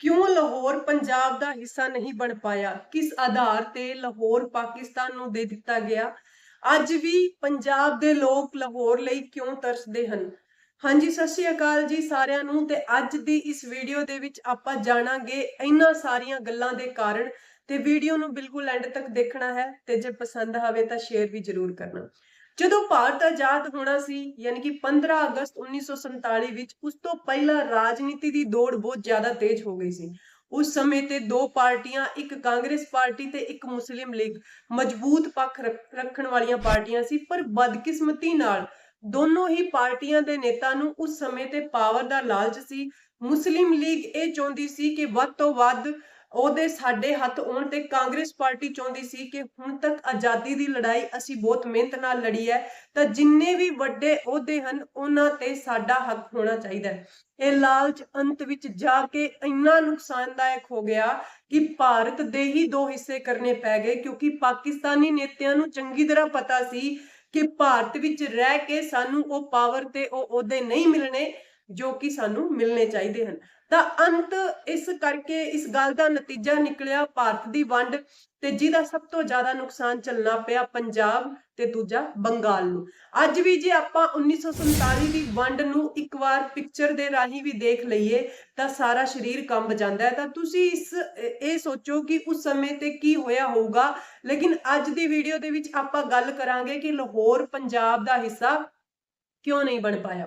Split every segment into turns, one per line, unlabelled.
ਕਿਉਂ ਲਾਹੌਰ ਪੰਜਾਬ ਦਾ ਹਿੱਸਾ ਨਹੀਂ ਬਣ ਪਾਇਆ? ਕਿਸ ਆਧਾਰ ਤੇ ਲਾਹੌਰ ਪਾਕਿਸਤਾਨ ਨੂੰ ਦੇ ਦਿੱਤਾ ਗਿਆ? ਅੱਜ ਵੀ ਪੰਜਾਬ ਦੇ ਲੋਕ ਲਾਹੌਰ ਲਈ ਕਿਉਂ ਤਰਸਦੇ ਹਨ? ਹਾਂਜੀ, ਸਤਿ ਸ਼੍ਰੀ ਅਕਾਲ ਜੀ ਸਾਰਿਆਂ ਨੂੰ ਤੇ ਅੱਜ ਦੀ ਇਸ ਵੀਡੀਓ ਦੇ ਵਿੱਚ ਆਪਾਂ ਜਾਣਾਂਗੇ ਇਹਨਾਂ ਸਾਰੀਆਂ ਗੱਲਾਂ ਦੇ ਕਾਰਨ ਤੇ ਵੀਡੀਓ ਨੂੰ ਬਿਲਕੁਲ ਐਂਡ ਤੱਕ ਦੇਖਣਾ ਹੈ ਤੇ ਜੇ ਪਸੰਦ ਆਵੇ ਤਾਂ ਸ਼ੇਅਰ ਵੀ ਜ਼ਰੂਰ ਕਰਨਾ। ਜਦੋਂ ਭਾਰਤ ਆਜ਼ਾਦ ਹੋਣਾ ਸੀ, ਯਾਨੀ ਕਿ 15 ਅਗਸਤ 1947 ਵਿੱਚ, ਉਸ ਤੋਂ ਪਹਿਲਾਂ ਰਾਜਨੀਤੀ ਦੀ ਦੌੜ ਬਹੁਤ ਜ਼ਿਆਦਾ ਤੇਜ਼ ਹੋ ਗਈ ਸੀ। ਉਸ ਸਮੇਂ ਤੇ ਦੋ ਪਾਰਟੀਆਂ, ਇੱਕ ਕਾਂਗਰਸ ਪਾਰਟੀ ਤੇ ਇੱਕ ਮੁਸਲਿਮ ਲੀਗ, ਮਜ਼ਬੂਤ ਪੱਖ ਰੱਖ- ਰੱਖਣ ਵਾਲੀਆਂ ਪਾਰਟੀਆਂ ਸੀ, ਪਰ ਬਦਕਿਸਮਤੀ ਨਾਲ ਦੋਨੋਂ ਹੀ ਪਾਰਟੀਆਂ ਦੇ ਨੇਤਾ ਨੂੰ ਉਸ ਸਮੇਂ ਤੇ ਪਾਵਰ ਦਾ ਲਾਲਚ ਸੀ। ਮੁਸਲਿਮ ਲੀਗ ਇਹ ਚਾਹੁੰਦੀ ਸੀ ਕਿ ਵੱਧ ਤੋਂ ਵੱਧ ਉਹਦੇ ਸਾਡੇ ਹੱਥ ਆਉਣ ਤੇ ਕਾਂਗਰਸ ਪਾਰਟੀ ਚਾਹੁੰਦੀ ਸੀ ਕਿ ਹੁਣ ਤੱਕ ਆਜ਼ਾਦੀ ਦੀ ਲੜਾਈ ਅਸੀਂ ਬਹੁਤ ਮਿਹਨਤ ਨਾਲ ਲੜੀ ਹੈ, ਤਾਂ ਜਿੰਨੇ ਵੀ ਵੱਡੇ ਅਹੁਦੇ ਹਨ, ਉਹਨਾਂ ਤੇ ਸਾਡਾ ਹੱਕ ਹੋਣਾ ਚਾਹੀਦਾ ਹੈ। ਇਹ ਲਾਲਚ ਅੰਤ ਵਿੱਚ ਜਾ ਕੇ ਇੰਨਾ ਨੁਕਸਾਨਦਾਇਕ ਹੋ ਗਿਆ ਕਿ ਭਾਰਤ ਦੇ ਹੀ ਦੋ ਹਿੱਸੇ ਕਰਨੇ ਪੈ ਗਏ, ਕਿਉਂਕਿ ਪਾਕਿਸਤਾਨੀ ਨੇਤਿਆਂ ਨੂੰ ਚੰਗੀ ਤਰ੍ਹਾਂ ਪਤਾ ਸੀ ਕਿ ਭਾਰਤ ਵਿੱਚ ਰਹਿ ਕੇ ਸਾਨੂੰ ਉਹ ਪਾਵਰ ਤੇ ਉਹ ਅਹੁਦੇ ਨਹੀਂ ਮਿਲਣੇ ਜੋ ਕਿ ਸਾਨੂੰ ਮਿਲਣੇ ਚਾਹੀਦੇ ਹਨ। ਤਾਂ ਅੰਤ ਇਸ ਕਰਕੇ ਇਸ ਗੱਲ ਦਾ ਨਤੀਜਾ ਨਿਕਲਿਆ ਭਾਰਤ ਦੀ ਵੰਡ ਤੇ ਜਿਹਦਾ ਸਭ ਤੋਂ ਜ਼ਿਆਦਾ ਨੁਕਸਾਨ ਚੱਲਣਾ ਪਿਆ ਪੰਜਾਬ ਤੇ ਦੂਜਾ ਬੰਗਾਲ ਨੂੰ। ਅੱਜ ਵੀ ਜੇ ਆਪਾਂ 1947 ਦੀ ਵੰਡ ਨੂੰ ਇੱਕ ਵਾਰ ਪਿਕਚਰ ਦੇ ਰਾਹੀਂ ਵੀ ਦੇਖ ਲਈਏ, ਤਾਂ ਸਾਰਾ ਸਰੀਰ ਕੰਬ ਜਾਂਦਾ ਹੈ। ਤਾਂ ਤੁਸੀਂ ਇਸ, ਇਹ ਸੋਚੋ ਕਿ ਉਸ ਸਮੇਂ ਤੇ ਕੀ ਹੋਇਆ ਹੋਊਗਾ। ਲੇਕਿਨ ਅੱਜ ਦੀ ਵੀਡੀਓ ਦੇ ਵਿੱਚ ਆਪਾਂ ਗੱਲ ਕਰਾਂਗੇ ਕਿ ਲਾਹੌਰ, ਪੰਜਾਬ ਦਾ ਹਿੱਸਾ ਕਿਉਂ ਨਹੀਂ ਬਣ ਪਾਇਆ।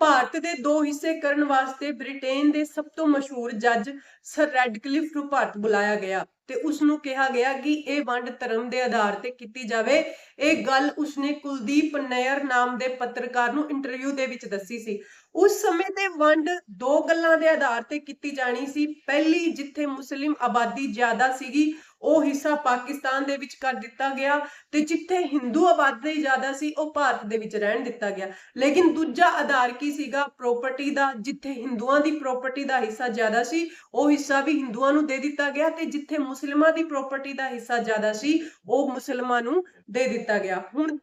ਭਾਰਤ ਦੇ ਦੋ ਹਿੱਸੇ ਕਰਨ ਵਾਸਤੇ ਬ੍ਰਿਟੇਨ ਦੇ ਸਭ ਤੋਂ ਮਸ਼ਹੂਰ ਜੱਜ ਸਰ ਰੈਡਕਲਿਫ ਨੂੰ ਭਾਰਤ ਬੁਲਾਇਆ ਗਿਆ ਤੇ ਉਸ ਨੂੰ ਕਿਹਾ ਗਿਆ ਕਿ ਇਹ ਵੰਡ ਧਰਮ ਦੇ ਆਧਾਰ ਤੇ ਕੀਤੀ ਜਾਵੇ। ਇਹ ਗੱਲ ਉਸਨੇ ਕੁਲਦੀਪ ਨੈਰ ਨਾਮ ਦੇ ਪੱਤਰਕਾਰ ਨੂੰ ਇੰਟਰਵਿਊ ਦੇ ਵਿੱਚ ਦੱਸੀ ਸੀ। ਉਸ ਸਮੇਂ ਤੇ ਵੰਡ ਦੋ ਗੱਲਾਂ ਦੇ ਆਧਾਰ ਤੇ ਕੀਤੀ ਜਾਣੀ ਸੀ। ਪਹਿਲੀ ਜਿੱਥੇ ਮੁਸਲਿਮ ਆਬਾਦੀ ਜ਼ਿਆਦਾ ਸੀਗੀ, ਉਹ ਹਿੱਸਾ ਪਾਕਿਸਤਾਨ ਦੇ ਵਿੱਚ ਕਰ ਦਿੱਤਾ ਗਿਆ ਤੇ ਜਿੱਥੇ ਹਿੰਦੂ ਆਬਾਦੀ ਜ਼ਿਆਦਾ ਸੀ, ਉਹ ਭਾਰਤ ਦੇ ਵਿੱਚ ਰਹਿਣ ਦਿੱਤਾ ਗਿਆ। ਲੇਕਿਨ ਦੂਜਾ ਆਧਾਰ ਕੀ ਸੀਗਾ? ਪ੍ਰਾਪਰਟੀ ਦਾ, ਜਿੱਥੇ ਹਿੰਦੂਆਂ ਦੀ ਪ੍ਰਾਪਰਟੀ ਦਾ ਹਿੱਸਾ ਜ਼ਿਆਦਾ ਸੀ, ਉਹ ਹਿੱਸਾ ਵੀ ਹਿੰਦੂਆਂ ਨੂੰ ਦੇ ਦਿੱਤਾ ਗਿਆ ਤੇ ਜਿੱਥੇ ਮੁਸਲਮਾਨਾਂ ਦੀ ਪ੍ਰਾਪਰਟੀ ਦਾ ਹਿੱਸਾ ਜ਼ਿਆਦਾ ਸੀ, ਉਹ ਮੁਸਲਮਾਨਾਂ ਨੂੰ ਦੇ ਦਿੱਤਾ ਗਿਆ। ਹੁਣ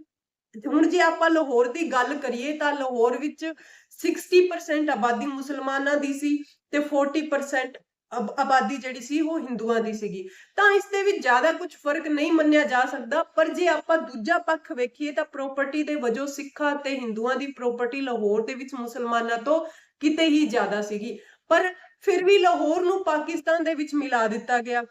ਹੁਣ ਜੇ ਆਪਾਂ ਲਾਹੌਰ ਦੀ ਗੱਲ ਕਰੀਏ ਤਾਂ ਲਾਹੌਰ ਵਿੱਚ 60% ਆਬਾਦੀ ਮੁਸਲਮਾਨਾਂ ਦੀ ਸੀ ਤੇ 40% ਆਬਾਦੀ ਜਿਹੜੀ ਸੀ ਉਹ ਹਿੰਦੂਆਂ ਦੀ ਸੀਗੀ। ਤਾਂ ਇਸ ਦੇ ਵਿੱਚ ਜ਼ਿਆਦਾ ਕੁਝ ਫ਼ਰਕ ਨਹੀਂ ਮੰਨਿਆ ਜਾ ਸਕਦਾ, ਪਰ ਜੇ ਆਪਾਂ ਦੂਜਾ ਪੱਖ ਵੇਖੀਏ ਤਾਂ ਪ੍ਰਾਪਰਟੀ ਦੇ ਵਜੋਂ ਸਿੱਖਾਂ ਤੇ ਹਿੰਦੂਆਂ ਦੀ ਪ੍ਰਾਪਰਟੀ ਲਾਹੌਰ ਦੇ ਵਿੱਚ ਮੁਸਲਮਾਨਾਂ ਤੋਂ ਕਿਤੇ ਹੀ ਜ਼ਿਆਦਾ ਸੀਗੀ। ਪਰ ਫਿਰ ਵੀ ਲਾਹੌਰ ਨੂੰ ਪਾਕਿਸਤਾਨ ਦੇ ਵਿੱਚ ਮਿਲਾ ਦਿੱਤਾ ਗਿਆ।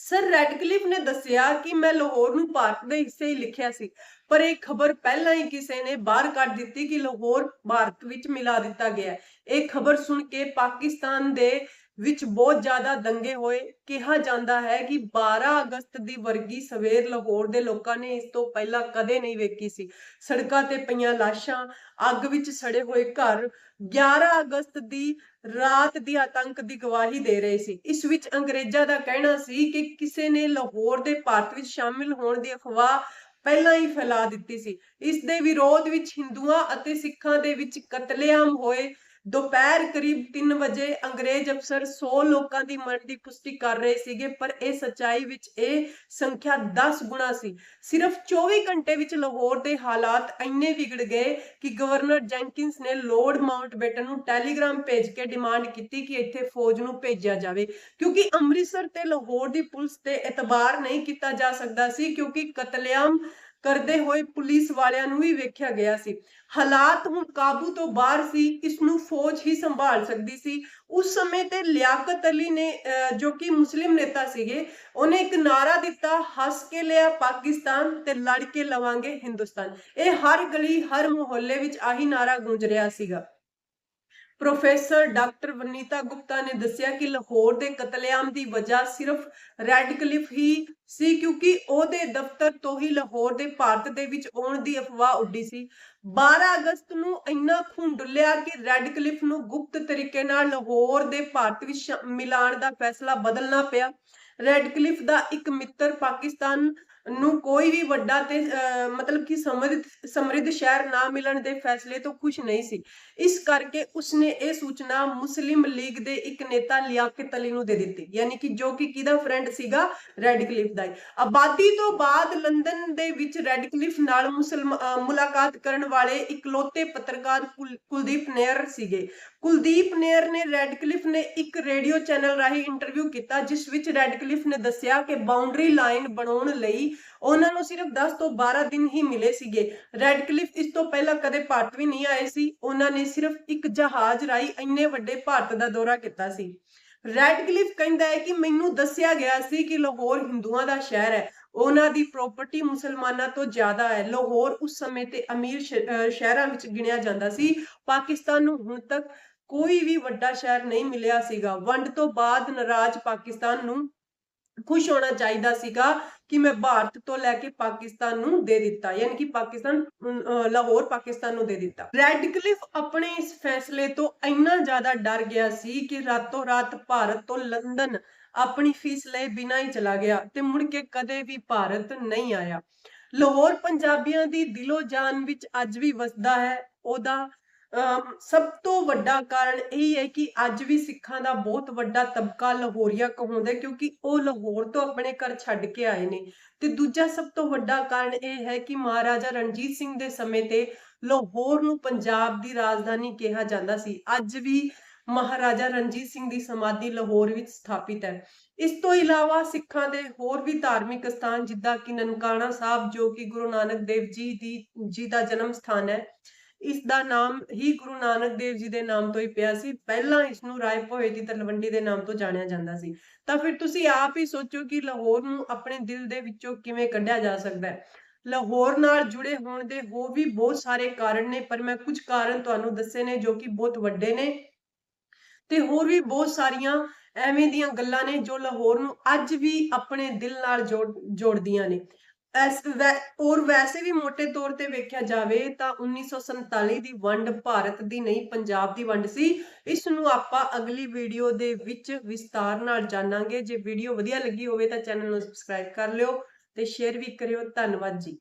ਸਰ ਰੈਡਕਲਿਫ ਨੇ ਦੱਸਿਆ ਕਿ ਮੈਂ ਲਾਹੌਰ ਨੂੰ ਭਾਰਤ ਦੇ ਹਿੱਸੇ ਹੀ ਲਿਖਿਆ ਸੀ, ਪਰ ਇਹ ਖਬਰ ਪਹਿਲਾਂ ਹੀ ਕਿਸੇ ਨੇ ਬਾਹਰ ਕੱਢ ਦਿੱਤੀ ਕਿ ਲਾਹੌਰ ਭਾਰਤ ਵਿੱਚ ਮਿਲਾ ਦਿੱਤਾ ਗਿਆ ਇਹ ਖਬਰ ਸੁਣ ਕੇ ਪਾਕਿਸਤਾਨ ਦੇ ਵਿੱਚ ਬਹੁਤ ਜ਼ਿਆਦਾ ਦੰਗੇ ਹੋਏ, ਕਿਹਾ ਜਾਂਦਾ ਹੈ ਕਿ 12 ਅਗਸਤ ਦੀ ਵਰਗੀ ਸਵੇਰ ਲਾਹੌਰ ਦੇ ਲੋਕਾਂ ਨੇ ਇਸ ਤੋਂ ਪਹਿਲਾਂ ਕਦੇ ਨਹੀਂ ਵੇਖੀ ਸੀ। ਸੜਕਾਂ ਤੇ ਪਈਆਂ ਲਾਸ਼ਾਂ, ਅੱਗ ਵਿੱਚ ਸੜੇ ਹੋਏ ਘਰ 11 ਅਗਸਤ ਦੀ ਰਾਤ ਦੀ ਆਤੰਕ ਦੀ ਗਵਾਹੀ ਦੇ ਰਹੇ ਸੀ। ਇਸ ਵਿੱਚ ਅੰਗਰੇਜ਼ਾਂ ਦਾ ਕਹਿਣਾ ਸੀ ਕਿ ਕਿਸੇ ਨੇ ਲਾਹੌਰ ਦੇ ਭਾਰਤ ਵਿੱਚ ਸ਼ਾਮਿਲ ਹੋਣ ਦੀ ਅਫਵਾਹ ਪਹਿਲਾਂ ਹੀ ਫੈਲਾ ਦਿੱਤੀ ਸੀ। ਇਸ ਦੇ ਵਿਰੋਧ ਵਿੱਚ ਹਿੰਦੂਆਂ ਅਤੇ ਸਿੱਖਾਂ ਦੇ ਵਿੱਚ ਕਤਲੇਆਮ ਹੋਏ ਦੁਪਹਿਰ ਕਰੀਬ 3 ਵਜੇ ਅੰਗਰੇਜ਼ ਅਫਸਰ 100 ਲੋਕਾਂ ਦੀ ਮਰਨ ਦੀ ਪੁਸ਼ਟੀ ਕਰ ਰਹੇ ਸੀਗੇ, ਪਰ ਇਹ ਸੱਚਾਈ ਵਿੱਚ ਇਹ ਸੰਖਿਆ 10 ਗੁਣਾ ਸੀ। ਸਿਰਫ 24 ਘੰਟੇ ਵਿੱਚ ਲਾਹੌਰ ਦੇ ਹਾਲਾਤ ਇੰਨੇ ਵਿਗੜ ਗਏ ਕਿ ਗਵਰਨਰ ਜੈਂਕਿੰਸ ਨੇ ਲੋਰਡ ਮਾਊਂਟਬੈਟਨ ਨੂੰ ਟੈਲੀਗ੍ਰਾਮ ਭੇਜ ਕੇ ਡਿਮਾਂਡ ਕੀਤੀ ਕਿ ਇੱਥੇ ਫੌਜ ਨੂੰ ਭੇਜਿਆ ਜਾਵੇ, ਕਿਉਂਕਿ ਅੰਮ੍ਰਿਤਸਰ ਤੇ ਲਾਹੌਰ ਦੀ ਪੁਲਿਸ ਤੇ ਇਤਬਾਰ ਨਹੀਂ ਕੀਤਾ ਜਾ ਸਕਦਾ ਸੀ, ਕਿਉਂਕਿ ਕਤਲੇਆਮ ਕਰਦੇ ਹੋਏ ਪੁਲਿਸ ਵਾਲਿਆਂ ਨੂੰ ਵੀ ਵੇਖਿਆ ਗਿਆ ਸੀ। ਹਾਲਾਤ ਹੁਣ ਕਾਬੂ ਤੋਂ ਬਾਹਰ ਸੀ ਇਸ ਨੂੰ ਫੌਜ ਹੀ ਸੰਭਾਲ ਸਕਦੀ ਸੀ। ਉਸ ਸਮੇਂ ਤੇ ਲਿਆਕਤ ਅਲੀ ਨੇ ਅਹ, ਜੋ ਕਿ ਮੁਸਲਿਮ ਨੇਤਾ ਸੀਗੇ ਉਹਨੇ ਇੱਕ ਨਾਰਾ ਦਿੱਤਾ ਹੱਸ ਕੇ ਲਿਆ ਪਾਕਿਸਤਾਨ ਤੇ ਲੜ ਕੇ ਲਵਾਂਗੇ ਹਿੰਦੁਸਤਾਨ। ਇਹ ਹਰ ਗਲੀ ਹਰ ਮੁਹੱਲੇ ਵਿੱਚ ਆਹੀ ਨਾਰਾ ਗੂੰਜ ਰਿਹਾ ਸੀਗਾ। ਪ੍ਰੋਫੈਸਰ ਡਾਕਟਰ ਵਨੀਤਾ ਗੁਪਤਾ ਨੇ ਦੱਸਿਆ ਕਿ ਲਾਹੌਰ ਦੇ ਕਤਲੇਆਮ ਦੀ ਵਜ੍ਹਾ ਸਿਰਫ ਰੈਡਕਲਿਫ ਹੀ ਸੀ, ਕਿਉਂਕਿ ਉਹਦੇ ਦਫ਼ਤਰ ਤੋਂ ਹੀ ਲਾਹੌਰ ਦੇ ਭਾਰਤ ਦੇ ਵਿੱਚ ਆਉਣ ਦੀ ਅਫਵਾਹ ਉੱਡੀ ਸੀ। 12 ਅਗਸਤ ਨੂੰ ਇੰਨਾ ਖੂਨ ਡੁੱਲਿਆ ਕਿ ਰੈੱਡ ਕਲਿਫ ਨੂੰ ਗੁਪਤ ਤਰੀਕੇ ਨਾਲ ਲਾਹੌਰ ਦੇ ਭਾਰਤ ਵਿੱਚ ਸ਼ਾ- ਮਿਲਾਣ ਦਾ ਫੈਸਲਾ ਬਦਲਣਾ ਪਿਆ। ਰੈਡਕਲਿਫ ਦਾ ਇੱਕ ਮਿੱਤਰ ਪਾਕਿਸਤਾਨ ਨੂੰ ਕੋਈ ਵੀ ਵੱਡਾ ਤੇ ਮਤਲਬ ਕਿ ਸਮਰਿੱਧ ਸਮਰਿੱਧ ਸ਼ਹਿਰ ਨਾ ਮਿਲਣ ਦੇ ਫੈਸਲੇ ਤੋਂ ਖੁਸ਼ ਨਹੀਂ ਸੀ। ਇਸ ਕਰਕੇ ਉਸਨੇ ਇਹ ਸੂਚਨਾ ਮੁਸਲਿਮ ਲੀਗ ਦੇ ਇੱਕ ਨੇਤਾ ਲਿਆਕਤ ਅਲੀ ਨੂੰ ਦੇ ਦਿੱਤੀ। ਯਾਨੀ ਕਿ ਜੋ ਕਿ ਕਿਹਦਾ ਫਰੈਂਡ ਸੀਗਾ? ਰੈਡਕਲਿਫ ਦਾ ਹੀ। ਆਬਾਦੀ ਤੋਂ ਬਾਅਦ ਲੰਡਨ ਦੇ ਵਿੱਚ ਰੈਡਕਲਿਫ ਨਾਲ ਮੁਸਲਮ ਮੁਲਾਕਾਤ ਕਰਨ ਵਾਲੇ ਇਕਲੌਤੇ ਪੱਤਰਕਾਰ ਕੁਲ- ਕੁਲਦੀਪ ਨੇਅਰ ਸੀਗੇ। ਕੁਲਦੀਪ ਨੇਅਰ ਨੇ ਰੈਡਕਲਿਫ ਨੇ ਇੱਕ ਰੇਡੀਓ ਚੈਨਲ ਰਾਹੀਂ ਇੰਟਰਵਿਊ ਕੀਤਾ, ਜਿਸ ਵਿੱਚ ਰੈਡਕਲਿਫ ਨੇ ਦੱਸਿਆ ਕਿ ਬਾਉਂਡਰੀ ਲਾਈਨ ਬਣਾਉਣ ਲਈ ਉਹਨਾਂ ਨੂੰ ਸਿਰਫ 10 ਤੋਂ 12 ਦਿਨ ਹੀ ਮਿਲੇ ਸੀਗੇ। ਰੈਡਕਲਿਫ ਇਸ ਤੋਂ ਪਹਿਲਾਂ ਕਦੇ ਭਾਰਤ ਵੀ ਨਹੀਂ ਆਏ ਸੀ। ਉਹਨਾਂ ਨੇ ਸਿਰਫ ਇੱਕ ਜਹਾਜ਼ ਰਾਹੀਂ ਇੰਨੇ ਵੱਡੇ ਭਾਰਤ ਦਾ ਦੌਰਾ ਕੀਤਾ ਸੀ। ਰੈਡਕਲਿਫ ਕਹਿੰਦਾ ਹੈ ਕਿ ਮੈਨੂੰ ਦੱਸਿਆ ਗਿਆ ਸੀ ਕਿ ਲਾਹੌਰ ਹਿੰਦੂਆਂ ਦਾ ਸ਼ਹਿਰ ਹੈ। ਉਹਨਾਂ ਦੀ ਪ੍ਰਾਪਰਟੀ ਮੁਸਲਮਾਨਾਂ ਤੋਂ ਜ਼ਿਆਦਾ ਹੈ। ਲਾਹੌਰ ਉਸ ਸਮੇਂ ਤੇ ਅਮੀਰ ਸ਼ਹਿਰਾਂ ਵਿੱਚ ਗਿਣਿਆ ਜਾਂਦਾ ਸੀ। ਪਾਕਿਸਤਾਨ ਨੂੰ ਹੁਣ ਤੱਕ ਕੋਈ ਵੀ ਵੱਡਾ ਸ਼ਹਿਰ ਨਹੀਂ ਮਿਲਿਆ ਸੀਗਾ। ਵੰਡ ਤੋਂ ਬਾਅਦ ਨਾਰਾਜ਼ ਪਾਕਿਸਤਾਨ ਨੂੰ ਖੁਸ਼ ਹੋਣਾ ਚਾਹੀਦਾ ਸੀਗਾ ਕਿ ਮੈਂ ਭਾਰਤ ਤੋਂ ਲੈ ਕੇ ਪਾਕਿਸਤਾਨ ਨੂੰ ਦੇ ਦਿੱਤਾ, ਯਾਨੀ ਕਿ ਪਾਕਿਸਤਾਨ ਲਾਹੌਰ, ਪਾਕਿਸਤਾਨ ਨੂੰ ਦੇ ਦਿੱਤਾ। ਰੈਡਕਲਿਫ ਆਪਣੇ ਇਸ ਫੈਸਲੇ ਤੋਂ ਇੰਨਾ ਜ਼ਿਆਦਾ ਡਰ ਗਿਆ ਸੀ ਕਿ ਰਾਤੋਂ ਰਾਤ ਭਾਰਤ ਤੋਂ ਲੰਡਨ ਆਪਣੀ ਫੀਸ ਲਏ ਬਿਨਾਂ ਹੀ ਚਲਾ ਗਿਆ ਤੇ ਮੁੜ ਕੇ ਕਦੇ ਵੀ ਭਾਰਤ ਨਹੀਂ ਆਇਆ। ਲਾਹੌਰ ਪੰਜਾਬੀਆਂ ਦੀ ਦਿਲੋਂ ਜਾਨ ਵਿੱਚ ਅੱਜ ਵੀ ਵਸਦਾ ਹੈ, ਉਹਦਾ ਸਭ ਤੋਂ ਵੱਡਾ ਕਾਰਨ ਇਹ ਹੈ ਕਿ ਅੱਜ ਵੀ ਸਿੱਖਾਂ ਦਾ ਬਹੁਤ ਵੱਡਾ ਤਬਕਾ ਲਾਹੌਰੀਆ ਕਹਾਉਂਦਾ ਕਿਉਂਕਿ ਉਹ ਲਾਹੌਰ ਤੋਂ ਆਪਣੇ ਘਰ ਛੱਡ ਕੇ ਆਏ ਨੇ। ਤੇ ਦੂਜਾ ਸਭ ਤੋਂ ਵੱਡਾ ਕਾਰਨ ਇਹ ਹੈ ਕਿ ਮਹਾਰਾਜਾ ਰਣਜੀਤ ਸਿੰਘ ਦੇ ਸਮੇਂ ਤੇ ਲਾਹੌਰ ਨੂੰ ਪੰਜਾਬ ਦੀ ਰਾਜਧਾਨੀ ਕਿਹਾ ਜਾਂਦਾ ਸੀ। ਅੱਜ ਵੀ ਮਹਾਰਾਜਾ ਰਣਜੀਤ ਸਿੰਘ ਦੀ ਸਮਾਧੀ ਲਾਹੌਰ ਵਿੱਚ ਸਥਾਪਿਤ ਹੈ। ਇਸ ਤੋਂ ਇਲਾਵਾ ਸਿੱਖਾਂ ਦੇ ਹੋਰ ਵੀ ਧਾਰਮਿਕ ਸਥਾਨ ਜਿੱਦਾਂ ਕਿ ਨਨਕਾਣਾ ਸਾਹਿਬ, ਜੋ ਕਿ ਗੁਰੂ ਨਾਨਕ ਦੇਵ ਜੀ ਦੀ, ਜੀ ਦਾ ਜਨਮ ਸਥਾਨ ਹੈ ਇਸ ਦਾ ਨਾਮ ਹੀ ਗੁਰੂ ਨਾਨਕ ਦੇਵ ਜੀ ਦੇ ਨਾਮ ਤੋਂ ਹੀ ਪਿਆ ਸੀ। ਪਹਿਲਾਂ ਇਸ ਨੂੰ ਰਾਏ ਭੋਏ ਦੀ ਤਲਵੰਡੀ ਦੇ ਨਾਮ ਤੋਂ ਜਾਣਿਆ ਜਾਂਦਾ ਸੀ। ਤਾਂ ਫਿਰ ਤੁਸੀਂ ਆਪ ਹੀ ਸੋਚੋ ਕਿ ਲਾਹੌਰ ਨੂੰ ਆਪਣੇ ਦਿਲ ਦੇ ਵਿੱਚੋਂ ਕਿਵੇਂ ਕੱਢਿਆ ਜਾ ਸਕਦਾ ਹੈ। ਲਾਹੌਰ ਨਾਲ ਜੁੜੇ ਹੋਣ ਦੇ ਹੋਰ ਵੀ ਬਹੁਤ ਸਾਰੇ ਕਾਰਨ ਨੇ, ਪਰ ਮੈਂ ਕੁਝ ਕਾਰਨ ਤੁਹਾਨੂੰ ਦੱਸੇ ਨੇ ਜੋ ਕਿ ਬਹੁਤ ਵੱਡੇ ਨੇ। ਤੇ ਹੋਰ ਵੀ ਬਹੁਤ ਸਾਰੀਆਂ ਐਵੇਂ ਦੀਆਂ ਗੱਲਾਂ ਨੇ ਜੋ ਲਾਹੌਰ ਨੂੰ ਅੱਜ ਵੀ ਆਪਣੇ ਦਿਲ ਨਾਲ ਜੋੜ, ਜੋੜਦੀਆਂ ਨੇ। ਐਸ ਵੈ- ਔਰ ਵੈਸੇ ਵੀ ਮੋٹے ਤੌਰ ਤੇ ਵੇਖਿਆ ਜਾਵੇ ਤਾਂ 1947 ਦੀ ਵੰਡ ਭਾਰਤ ਦੀ ਨਹੀਂ, ਪੰਜਾਬ ਦੀ ਵੰਡ ਸੀ। ਇਸ ਨੂੰ ਆਪਾਂ ਅਗਲੀ ਵੀਡੀਓ ਦੇ ਵਿੱਚ ਵਿਸਤਾਰ ਨਾਲ ਜਾਣਾਂਗੇ। ਜੇ ਵੀਡੀਓ ਵਧੀਆ ਲੱਗੀ ਹੋਵੇ ਤਾਂ ਚੈਨਲ ਨੂੰ ਸਬਸਕ੍ਰਾਈਬ ਕਰ ਲਿਓ ਤੇ ਸ਼ੇਅਰ ਵੀ ਕਰਿਓ। ਧੰਨਵਾਦ ਜੀ।